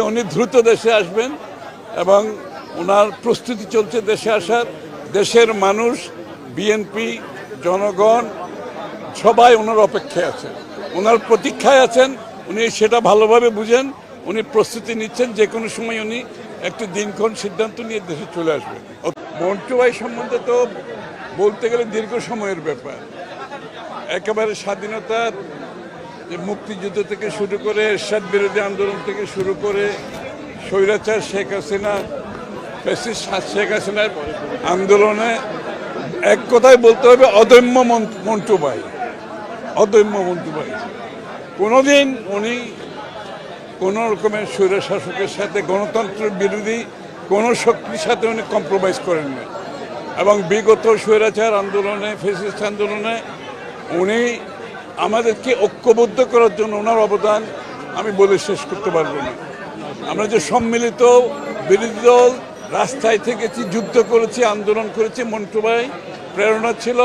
উনি দ্রুত দেশে আসবেন এবং ওনার প্রস্তুতি চলছে দেশে আসার। দেশের মানুষ বিএনপি জনগণ, সবাই ওনার অপেক্ষায় আছেন। ওনার প্রতীক্ষায় আছেন, উনি সেটা ভালোভাবে বুঝেন, উনি প্রস্তুতি নিচ্ছেন, যে কোনো সময় উনি একটি দিনক্ষণ সিদ্ধান্ত নিয়ে দেশে চলে আসবেন। মন্টু সম্বন্ধে তো বলতে গেলে দীর্ঘ সময়ের ব্যাপার। একেবারে স্বাধীনতার যে মুক্তিযুদ্ধ থেকে শুরু করে এরশাদ বিরোধী আন্দোলন থেকে শুরু করে স্বৈরাচার শেখ হাসিনা শেখ হাসিনার আন্দোলনে এক কথায় বলতে হবে, অদম্য মন- ভাই, অদম্য মন্টু ভাই। কোনোদিন উনি কোনো রকমের স্বৈর শাসকের সাথে গণতন্ত্রের বিরোধী কোনো শক্তির সাথে উনি কম্প্রোমাইজ করেন না এবং বিগত স্বৈরাচার আন্দোলনে ফেসিস্ট আন্দোলনে উনি আমাদেরকে ঐক্যবদ্ধ করার জন্য ওনার অবদান আমি বলে শেষ করতে পারব না। আমরা যে সম্মিলিত বিরোধী দল রাস্তায় থেকেছি, যুদ্ধ করেছি, আন্দোলন করেছি মন্টু প্রেরণা ছিল,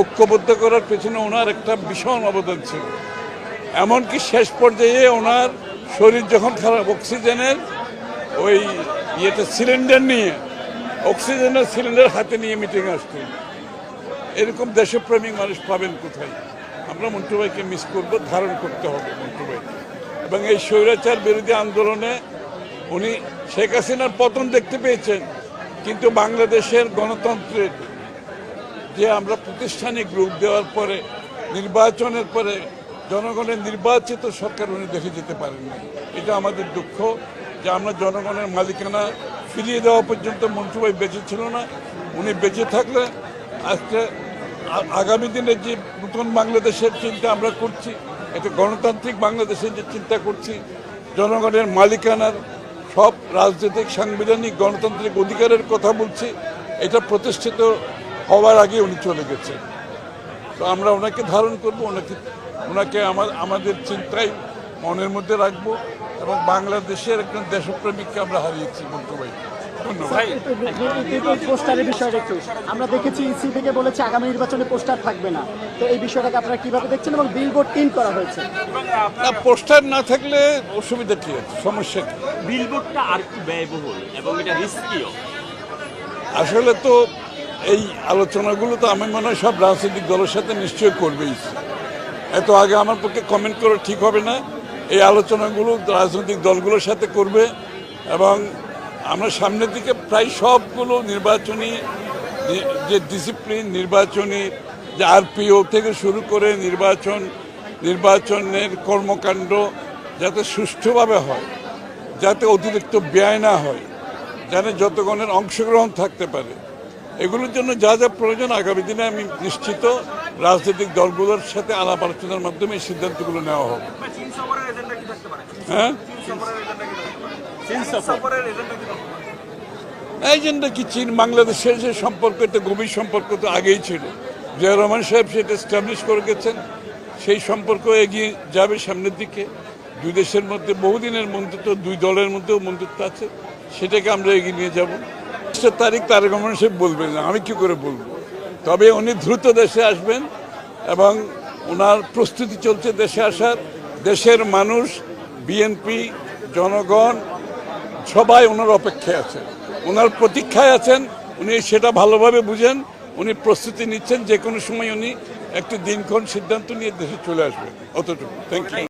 ঐক্যবদ্ধ করার পেছনে ওনার একটা ভীষণ অবদান ছিল। এমনকি শেষ পর্যায়ে ওনার শরীর যখন খারাপ, অক্সিজেনের ওই ইয়েটা সিলিন্ডার নিয়ে, অক্সিজেনের সিলিন্ডার হাতে নিয়ে মিটিং আসতো। এরকম দেশপ্রেমিক মানুষ পাবেন কোথায়? আমরা মন্টু ভাইকে মিস করব, ধারণ করতে হবে মন্টু ভাইকে এবং এই স্বৈরাচার বিরোধী আন্দোলনে উনি শেখ হাসিনার পতন দেখতে পেয়েছেন, কিন্তু বাংলাদেশের গণতন্ত্রের যে আমরা প্রতিষ্ঠানিক রূপ দেওয়ার পরে, নির্বাচনের পরে জনগণের নির্বাচিত সরকার উনি দেখে যেতে পারেননি। এটা আমাদের দুঃখ যে আমরা জনগণের মালিকানা ফিরিয়ে দেওয়া পর্যন্ত মন্টুভাই বেঁচে ছিল না। উনি বেঁচে থাকলে আজকে আগামী দিনে যে নতুন বাংলাদেশের চিন্তা আমরা করছি, এটা গণতান্ত্রিক বাংলাদেশের যে চিন্তা করছি, জনগণের মালিকানার সব রাজনৈতিক সাংবিধানিক গণতান্ত্রিক অধিকারের কথা বলছি, এটা প্রতিষ্ঠিত হওয়ার আগে উনি চলে গেছেন। তো আমরা ওনাকে ধারণ করব, ওনাকে ওনাকে আমার আমাদের চিন্তায় মনের মধ্যে রাখব এবং বাংলাদেশের একজন দেশপ্রেমিককে আমরা হারিয়েছি মন্টু ভাই। পোস্টারের বিষয়টা একটু। আমরা দেখেছি ইসি থেকে বলেছে আগামী নির্বাচনে পোস্টার থাকবে না। তো এই বিষয়টাকে আপনারা কীভাবে দেখছেন এবং বিলবোর্ড টিম করা হয়েছে? না পোস্টার না থাকলে অসুবিধা কি আছে? সমস্যা কি? বিলবোর্ডটা আর একটু ব্যয়বহুল এবং এটা রিস্কিও আসলে তো এই আলোচনাগুলো তো আমি মনে হয় সব রাজনৈতিক দলের সাথে নিশ্চয়ই করবেই এত আগে আমার পক্ষে কমেন্ট করা ঠিক হবে না। এই আলোচনাগুলো রাজনৈতিক দলগুলোর সাথে করবে এবং আমরা সামনের দিকে প্রায় সবগুলো নির্বাচনী যে- ডিসিপ্লিন নির্বাচনী যে আরপিও থেকে শুরু করে নির্বাচন নির্বাচনের কর্মকাণ্ড যাতে সুষ্ঠুভাবে হয় যাতে অতিরিক্ত ব্যয় না হয় যেন যতগণের অংশগ্রহণ থাকতে পারে। এগুলোর জন্য যা যা প্রয়োজন আগামী দিনে আমি নিশ্চিত রাজনৈতিক দলগুলোর সাথে আলাপ আলোচনার মাধ্যমে এই সিদ্ধান্তগুলো নেওয়া হবে। হ্যাঁ? এজেন্ডা কি চীন বাংলাদেশের যে সম্পর্ক একটা গভীর সম্পর্ক তো আগেই ছিল। জিয়া রহমান সাহেব সেটা এস্টাবলিশ করে গেছেন। সেই সম্পর্ক এগিয়ে যাবে সামনের দিকে। দুই দেশের মধ্যে বহুদিনের বন্ধুত্ব দুই দলের মধ্যেও বন্ধুত্ব আছে। সেটাকে আমরা এগিয়ে নিয়ে যাব। তারিখ তারেক রহমান সাহেব বলবেন না আমি কি করে বলব? তবে উনি দ্রুত দেশে আসবেন এবং ওনার প্রস্তুতি চলছে দেশে আসার। দেশের মানুষ বিএনপি জনগণ সবাই ওনার অপেক্ষায় আছেন। ওনার প্রতীক্ষায় আছেন, উনি সেটা ভালোভাবে বুঝেন, উনি প্রস্তুতি নিচ্ছেন, যে কোনো সময় উনি একটি দিনক্ষণ সিদ্ধান্ত নিয়ে দেশে চলে আসবেন। অতটুকু। Thank you